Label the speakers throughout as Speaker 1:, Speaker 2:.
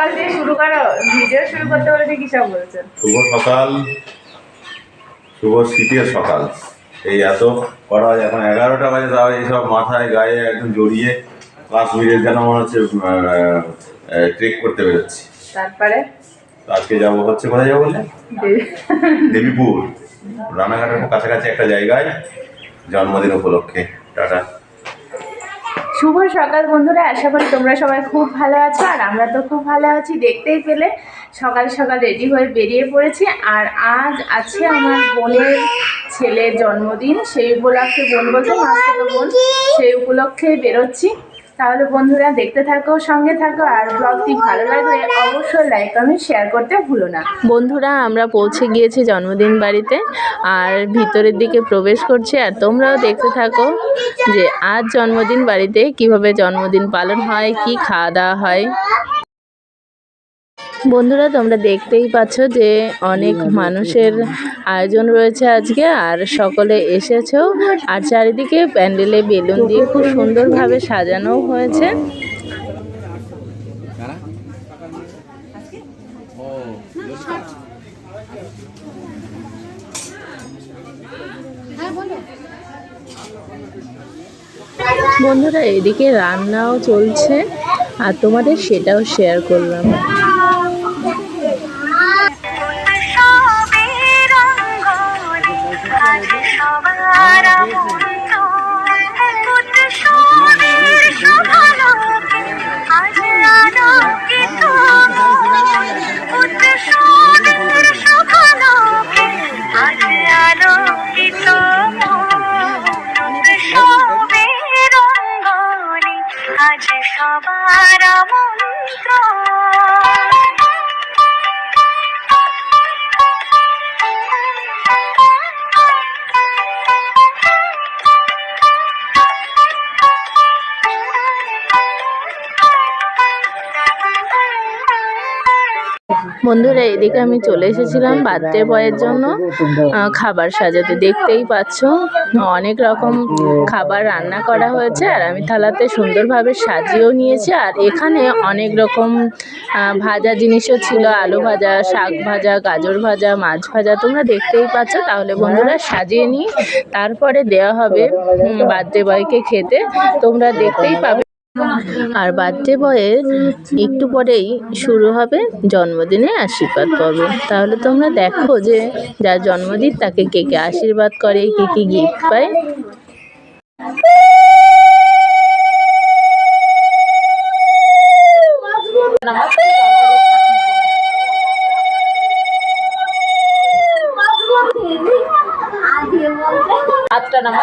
Speaker 1: সকাল দিয়ে শুরু করো ভিডিও শুরু করতে বলে কি সব বলছো
Speaker 2: শুভ সকাল শুভ শীতের সকাল। এই এত করা এখন এগারোটা বাজে তাও এইসব মাথায় গায়ে একদম জড়িয়ে ক্লাস যেন মনে হচ্ছে ট্রেক করতে বেরোচ্ছি।
Speaker 1: তারপরে?
Speaker 2: আজকে যাব হচ্ছে কোথায় যাব বললে? দেবীপুর। রানাঘাটের কাছাকাছি একটা জায়গায় জন্মদিন উপলক্ষে। টাটা।
Speaker 1: শুভ সকাল বন্ধুরা, আশা করি তোমরা সবাই খুব ভালো আছো, আর আমরা তো খুব ভালো আছি, দেখতেই পেলে। সকাল সকাল রেডি হয়ে বেরিয়ে পড়েছি, আর আজ আছে আমার বোনের ছেলের জন্মদিন, সেই উপলক্ষে বোন বলতে মাস্টার বোন, সেই উপলক্ষে বেরোচ্ছি। তাহলে বন্ধুরা দেখতে থাকো, সঙ্গে থাকো, আর ব্লগটি ভালো লাগলে অবশ্যই লাইক আমি শেয়ার করতে ভুলো না। বন্ধুরা, আমরা পৌঁছে গিয়েছি জন্মদিন বাড়িতে, আর ভিতরের দিকে প্রবেশ করছি, আর তোমরাও দেখতে থাকো যে আজ জন্মদিন বাড়িতে কীভাবে জন্মদিন পালন হয়, কি খাওয়া দাওয়া হয়। বন্ধুরা, তোমরা দেখতেই পাচ্ছ যে অনেক মানুষের আয়োজন রয়েছে আজকে, আর সকলে এসেছ। আর চারিদিকে প্যান্ডেলে বেলুন দিয়ে খুব সুন্দরভাবে সাজানো হয়েছে। বন্ধুরা, এদিকে রান্নাও চলছে, আর তোমাদের সেটাও শেয়ার করলাম।
Speaker 3: আজ সবার
Speaker 1: বন্ধুরা, এদিকে আমি চলে এসেছিলাম বার্থডে বয়ের জন্য। খাবার সাজাতে দেখতেই পাচ্ছ। অনেক রকম খাবার রান্না করা হয়েছে আর আমি থালাতে সুন্দরভাবে সাজিয়েও নিয়েছি। আর এখানে অনেক রকম ভাজা জিনিসও ছিল, আলু ভাজা, শাক ভাজা, গাজর ভাজা, মাছ ভাজা। তোমরা দেখতেই পাচ্ছ। তাহলে বন্ধুরা, সাজিয়ে নিই। তারপরে দেওয়া হবে বার্থডে বয়কে খেতে। তোমরা দেখতেই পাবে। আর বার্থডে বয়ের একটু পরেই শুরু হবে জন্মদিনে আশীর্বাদ পর্ব। তাহলে তোমরা দেখো যে যার জন্মদিন তাকে কে কে আশীর্বাদ করে কি কি গিফট পায়। হাতটা নামা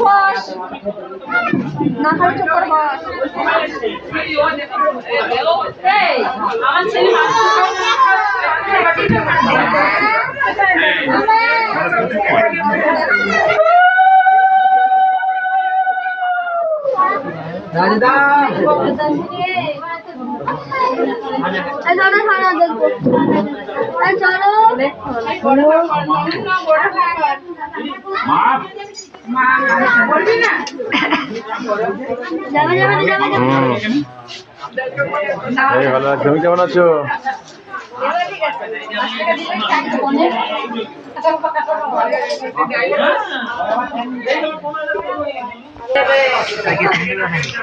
Speaker 1: বস না খাবি চুপ করে বস আমার ছেলে
Speaker 3: চলো খানা দেখব। চলো যাবে যাবে যাবে
Speaker 2: এই ভালো আছো তুমি কেমন আছো?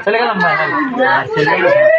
Speaker 4: চলে গেলাম ভাই।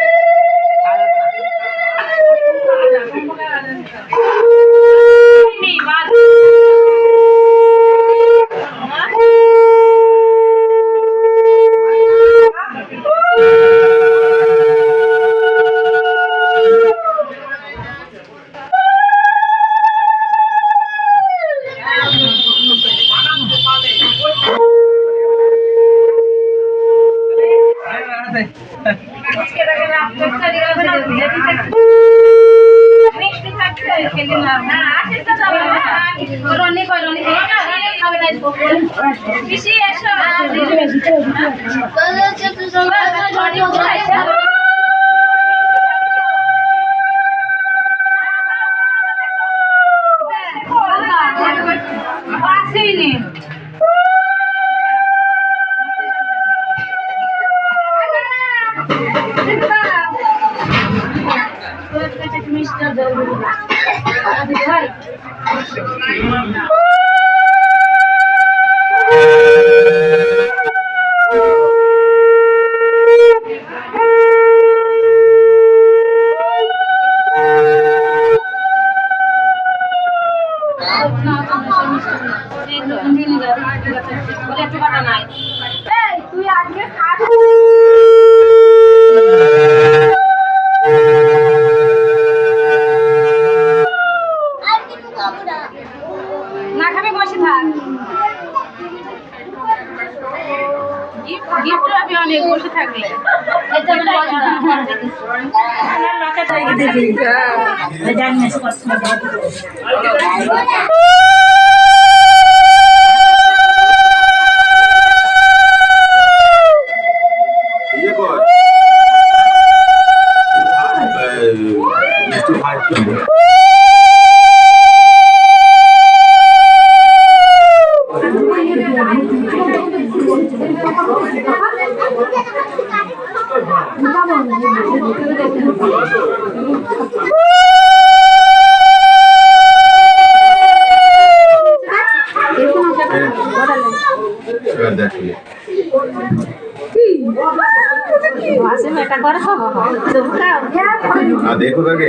Speaker 4: না
Speaker 2: ইয়ে কর এই, মিষ্টি খাই এবার দেখ আর দেখো তাকে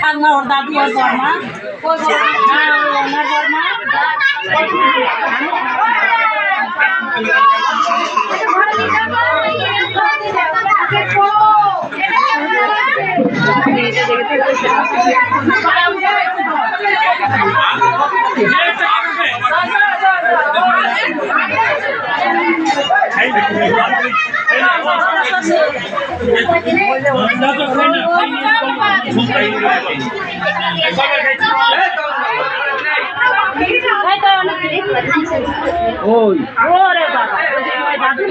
Speaker 4: ঠান্ডা ওর দাদু ওর বর্মা। বর্মা?
Speaker 2: ওই
Speaker 4: ওরে বাবা দাদু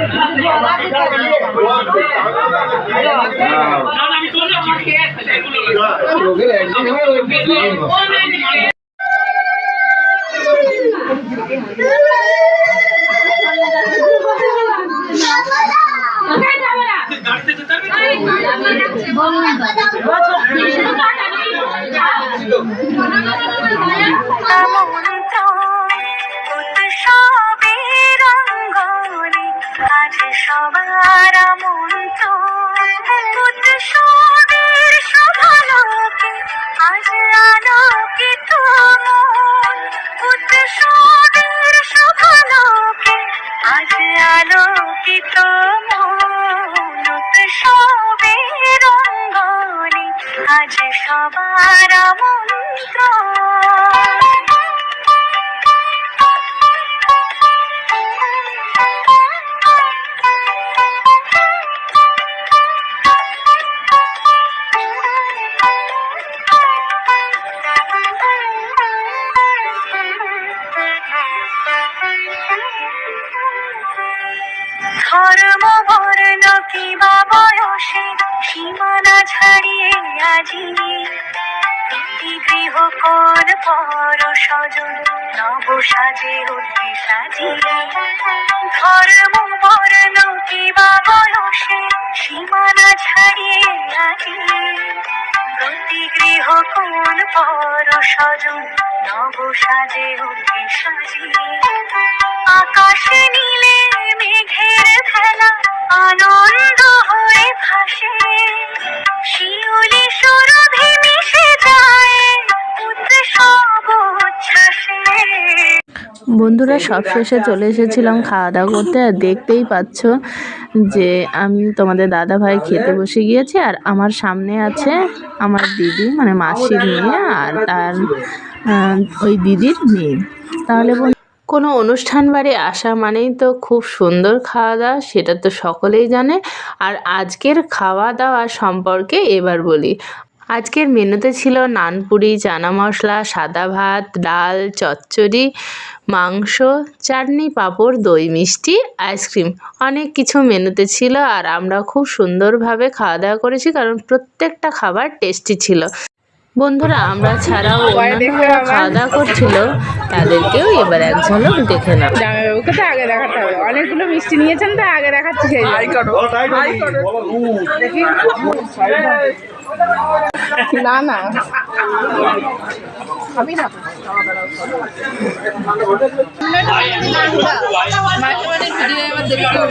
Speaker 4: না
Speaker 3: উৎসবের সবার মন্ত্র আজ আলোকিত ছাড়িয়ে কোন পর সীমানা ছাড়িয়ে গৃহ কোন পর নব সাজে সাজিয়ে আকাশে নীলে মেঘের খেলা আনন্দ
Speaker 1: বন্ধুরা সবশেষে চলে এসেছিলাম খাওয়া দাওয়া করতে আর দেখতেই পাচ্ছ যে আমি তোমাদের দাদা ভাই খেতে বসে গিয়েছি আর আমার সামনে আছে আমার দিদি মানে মাসির মেয়ে আর তার ওই দিদির মেয়ে। তাহলে কোনো অনুষ্ঠান বাড়ি আসা মানেই তো খুব সুন্দর খাওয়া দাওয়া সেটা তো সকলেই জানে। আর আজকের খাওয়া দাওয়া সম্পর্কে এবার বলি। আজকের মেনুতে ছিল নানপুরি, চানা মশলা, সাদা ভাত, ডাল, চচ্চড়ি, মাংস, চাটনি, পাঁপড়, দই, মিষ্টি, আইসক্রিম। অনেক কিছু মেনুতে ছিল আর আমরা খুব সুন্দরভাবে খাওয়া দাওয়া করেছি কারণ প্রত্যেকটা খাবার টেস্টি ছিল। বন্ধুরা আমরা ছাড়াও খাওয়া দাওয়া করছিল তাদেরকেও এবার একজন ঝলক দেখে নাও।
Speaker 4: জামাইবাবুকে তো আগে দেখাতে হবে। অনেকগুলো মিষ্টি নিয়েছেন তো আগে দেখাচ্ছি সেই না না। আমি না।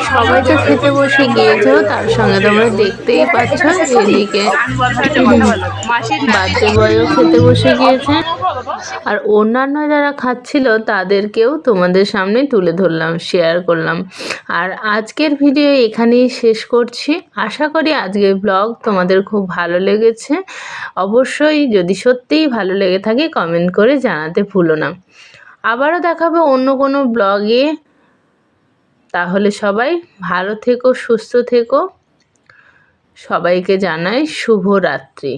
Speaker 1: সবাই তো খেতে বসে গিয়েছো তার সঙ্গে তোমরা দেখতেই পাচ্ছ এদিকে বাচ্চা বয়ও খেতে বসে গিয়েছে। আর অন্যান্য যারা খাচ্ছিল, তাদেরকেও তোমাদের সামনে তুলে ধরলাম শেয়ার করলাম। আর আজকের ভিডিও এখানেই শেষ করছি। আশা করি আজকের ব্লগ তোমাদের খুব ভালো লেগেছে। অবশ্যই যদি সত্যিই ভালো লেগে থাকে কমেন্ট করে জানাতে ভুলো না। আবারও দেখাবে অন্য কোনো ব্লগে তাহলে সবাই ভালো থেকো, সুস্থ থেকো। সবাইকে জানাই শুভরাত্রি।